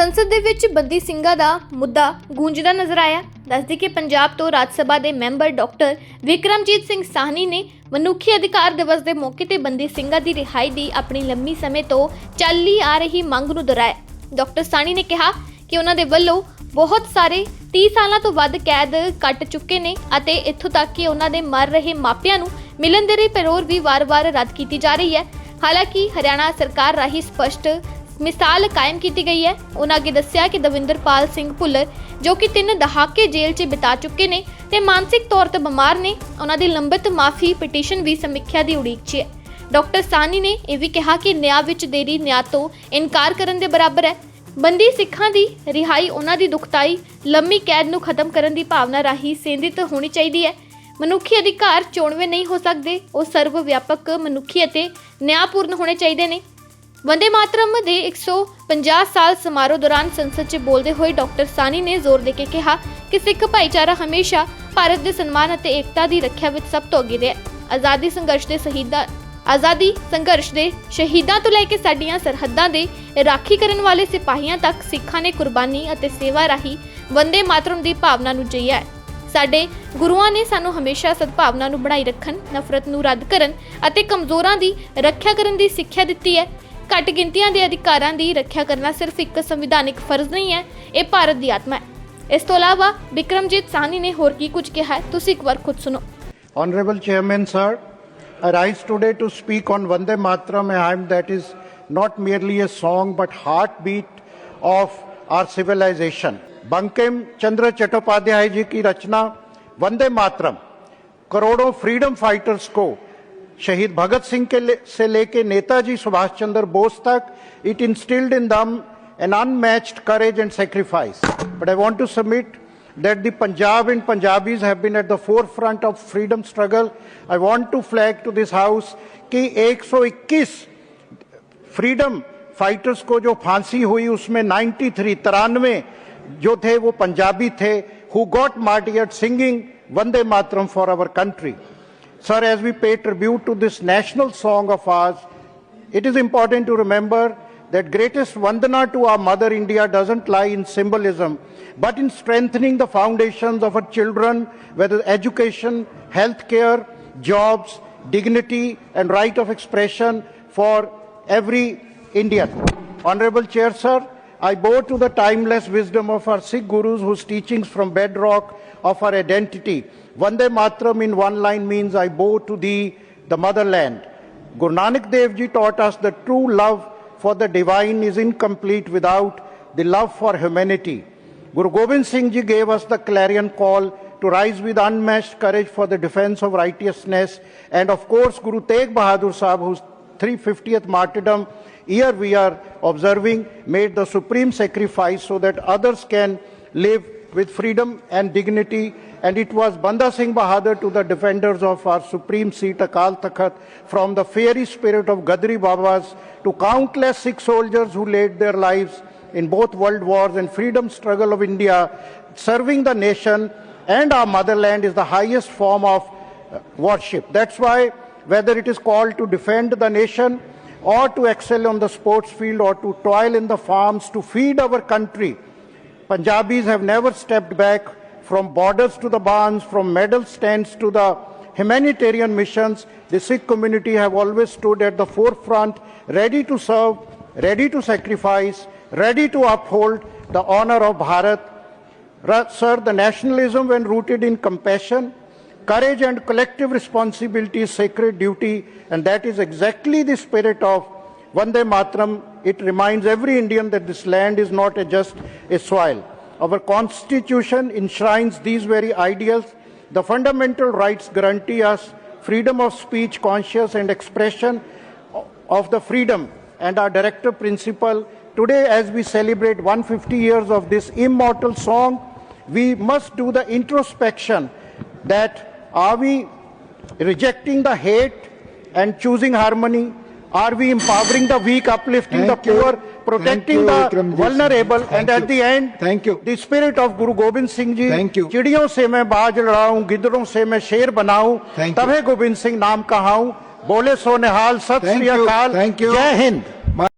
ਸੰਸਦ ਦੇ ਵਿੱਚ ਬੰਦੀ ਸਿੰਘਾਂ ਦਾ ਮੁੱਦਾ ਗੂੰਜਦਾ ਨਜ਼ਰ ਆਇਆ। ਦੱਸਦੀ ਕਿ ਪੰਜਾਬ ਤੋਂ ਰਾਜ ਸਭਾ ਦੇ ਮੈਂਬਰ ਡਾਕਟਰ ਵਿਕਰਮਜੀਤ ਸਿੰਘ ਸਾਹਨੀ ਨੇ ਮਨੁੱਖੀ ਅਧਿਕਾਰ ਦਿਵਸ ਦੇ ਮੌਕੇ ਤੇ ਬੰਦੀ ਸਿੰਘਾਂ ਦੀ ਰਿਹਾਈ ਦੀ ਆਪਣੀ ਲੰਮੀ ਸਮੇਂ ਤੋਂ ਚੱਲੀ ਆ ਰਹੀ ਮੰਗ ਨੂੰ ਦੁਹਰਾਇਆ। ਡਾਕਟਰ ਸਾਹਨੀ ਨੇ ਕਿਹਾ ਕਿ ਉਹਨਾਂ ਦੇ ਵੱਲੋਂ ਬਹੁਤ ਸਾਰੇ 30 ਸਾਲਾਂ ਤੋਂ ਵੱਧ ਕੈਦ ਕੱਟ ਚੁੱਕੇ ਨੇ ਅਤੇ ਇੱਥੋਂ ਤੱਕ ਕਿ ਉਹਨਾਂ ਦੇ ਮਰ ਰਹੇ ਮਾਪਿਆਂ ਨੂੰ ਮਿਲਣ ਦੇ ਲਈ ਪੈਰੋਲ ਵੀ ਵਾਰ-ਵਾਰ ਰੱਦ ਕੀਤੀ ਜਾ ਰਹੀ ਹੈ। ਹਾਲਾਂਕਿ ਹਰਿਆਣਾ ਸਰਕਾਰ ਰਾਹੀਂ ਸਪਸ਼ਟ ਮਿਸਾਲ ਕਾਇਮ ਕੀਤੀ ਗਈ ਹੈ। ਉਹਨਾਂ ਅੱਗੇ ਦੱਸਿਆ ਕਿ ਦਵਿੰਦਰਪਾਲ ਸਿੰਘ ਭੁੱਲਰ, ਜੋ ਕਿ ਤਿੰਨ ਦਹਾਕੇ ਜੇਲ੍ਹ 'ਚ ਬਿਤਾ ਚੁੱਕੇ ਨੇ ਤੇ ਮਾਨਸਿਕ ਤੌਰ ਤੇ ਬਿਮਾਰ ਨੇ ਉਹਨਾਂ ਦੀ ਲੰਬਿਤ ਮਾਫੀ ਪਟੀਸ਼ਨ ਵੀ ਸਮੀਖਿਆ ਦੀ ਉਡੀਕ 'ਚ ਹੈ। ਡਾਕਟਰ ਸਾਨੀ ਨੇ ਇਹ ਵੀ ਕਿਹਾ ਕਿ ਨਿਆਂ ਵਿੱਚ ਦੇਰੀ ਨਿਆਂ ਤੋਂ ਇਨਕਾਰ ਕਰਨ ਦੇ ਬਰਾਬਰ ਹੈ। ਬੰਦੀ ਸਿੱਖਾਂ ਦੀ ਰਿਹਾਈ ਉਹਨਾਂ ਦੀ ਦੁਖਤਾਈ ਲੰਮੀ ਕੈਦ ਨੂੰ ਖਤਮ ਕਰਨ ਦੀ ਭਾਵਨਾ ਰਾਹੀਂ ਸੇਂਦਿਤ ਹੋਣੀ ਚਾਹੀਦੀ ਹੈ। ਮਨੁੱਖੀ ਅਧਿਕਾਰ ਚੋਣਵੇਂ ਨਹੀਂ ਹੋ ਸਕਦੇ, ਉਹ ਸਰਵ ਵਿਆਪਕ ਮਨੁੱਖੀ ਅਤੇ ਨਿਆਂਪੂਰਨ ਹੋਣੇ ਚਾਹੀਦੇ ਨੇ। ਵੰਦੇ ਮਾਤਰਮ ਦੇ 150 ਸਾਲ ਸਮਾਰੋਹ ਦੌਰਾਨ ਸੰਸਦ 'ਚ ਬੋਲਦੇ ਹੋਏ ਡਾਕਟਰ ਸਾਨੀ ਨੇ ਜ਼ੋਰ ਦੇ ਕੇ ਕਿਹਾ ਕਿ ਸਿੱਖ ਭਾਈਚਾਰਾ ਹਮੇਸ਼ਾ ਭਾਰਤ ਦੇ ਸਨਮਾਨ ਅਤੇ ਏਕਤਾ ਦੀ ਰੱਖਿਆ ਵਿੱਚ ਸਭ ਤੋਂ ਅੱਗੇ ਰਿਹਾ ਆਜ਼ਾਦੀ ਸੰਘਰਸ਼ ਦੇ ਸ਼ਹੀਦਾਂ ਆਜ਼ਾਦੀ ਸੰਘਰਸ਼ ਦੇ ਸ਼ਹੀਦਾਂ ਤੋਂ ਲੈ ਕੇ ਸਾਡੀਆਂ ਸਰਹੱਦਾਂ ਦੇ ਰਾਖੀ ਕਰਨ ਵਾਲੇ ਸਿਪਾਹੀਆਂ ਤੱਕ ਸਿੱਖਾਂ ਨੇ ਕੁਰਬਾਨੀ ਅਤੇ ਸੇਵਾ ਰਾਹੀਂ ਵੰਦੇ ਮਾਤਰਮ ਦੀ ਭਾਵਨਾ ਨੂੰ ਜੀਇਆ ਹੈ। ਸਾਡੇ ਗੁਰੂਆਂ ਨੇ ਸਾਨੂੰ ਹਮੇਸ਼ਾ ਸਦਭਾਵਨਾ ਨੂੰ ਬਣਾਈ ਰੱਖਣ, ਨਫ਼ਰਤ ਨੂੰ ਰੱਦ ਕਰਨ ਅਤੇ ਕਮਜ਼ੋਰਾਂ ਦੀ ਰੱਖਿਆ ਕਰਨ ਦੀ ਸਿੱਖਿਆ ਦਿੱਤੀ ਹੈ। ਘੱਟ ਗਿਣਤੀਆਂ ਦੇ ਅਧਿਕਾਰਾਂ ਦੀ ਰੱਖਿਆ ਕਰਨਾ ਸਿਰਫ ਇੱਕ ਸੰਵਿਧਾਨਿਕ ਫਰਜ਼ ਨਹੀਂ ਹੈ ਇਹ ਭਾਰਤ ਦੀ ਆਤਮਾ ਹੈ ਇਸ ਤੋਂ ਇਲਾਵਾ ਵਿਕਰਮਜੀਤ ਸਾਹਨੀ ਨੇ ਹੋਰ ਕੀ ਕੁਝ ਕਿਹਾ ਹੈ ਤੁਸੀਂ ਇੱਕ ਵਾਰ ਖੁਦ ਸੁਣੋ Honorable Chairman, sir, I rise today to speak on Vande Mataram, a hymn that is not merely a song but heartbeat of our civilization. Bankim Chandra Chattopadhyay ji की रचना वंदे मातरम करोड़ों फ्रीडम फाइटर्स को शहीद भगत सिंह के ले, से लेके नेताजी सुभाष चंद्र बोस तक it instilled in them an unmatched courage and sacrifice but I want to submit that the Punjab and Punjabis है forefront of freedom struggle I want to flag to this house की एक सौ इक्कीस फ्रीडम फाइटर्स को जो फांसी हुई उसमें नाइन्टी थ्री तिरानवे जो थे वो पंजाबी थे who got martyr singing Vande Mataram for our country Sir, as we pay tribute to this national song of ours, it is important to remember that greatest vandana to our mother India doesn't lie in symbolism, but in strengthening the foundations of our children, whether education, healthcare, jobs, dignity, and right of expression for every Indian. Honorable Chair, sir, I bow to the timeless wisdom of our Sikh gurus whose teachings from bedrock of our identity. Vande Matram in one line means I bow to thee, the motherland. Guru Nanak Dev Ji taught us that true love for the divine is incomplete without the love for humanity. Guru Gobind Singh Ji gave us the clarion call to rise with unmatched courage for the defense of righteousness. And of course, Guru Tegh Bahadur Sahib, whose 350th martyrdom year we are observing, made the supreme sacrifice so that others can live with freedom and dignity. And it was Banda Singh Bahadur to the defenders of our supreme seat, Akal Takhat, from the fiery spirit of Gadri Babas to countless Sikh soldiers who laid their lives in both world wars and freedom struggle of India, serving the nation and our motherland is the highest form of uh, worship. That's why whether it is called to defend the nation or to excel on the sports field or to toil in the farms to feed our country, Punjabis have never stepped back from borders to the barns, from medal stands to the humanitarian missions. The Sikh community have always stood at the forefront, ready to serve, ready to sacrifice, ready to uphold the honor of Bharat. Ra- Sir, the nationalism, when rooted in compassion, courage, and collective responsibility is sacred duty, and that is exactly the spirit of Vande Mataram. It reminds every Indian that this land is not a just a soil. Our constitution enshrines these very ideals. The fundamental rights guarantee us freedom of speech, conscience, and expression of the freedom and our directive principle. Today, as we celebrate 150 years of this immortal song, we must do the introspection that are we rejecting the hate and choosing harmony? Are we empowering the weak, uplifting Thank the you. poor, protecting you, the vulnerable. Thank and at the end, Thank you. the spirit of Guru Gobind Singh ji, Thank you. चिड़ियों से मैं बाज लड़ाऊं गिद्धड़ों से मैं शेर बनाऊँ you. तबे गोविंद सिंह नाम कहाऊं बोले सो निहाल सत श्री अकाल you. जय हिंद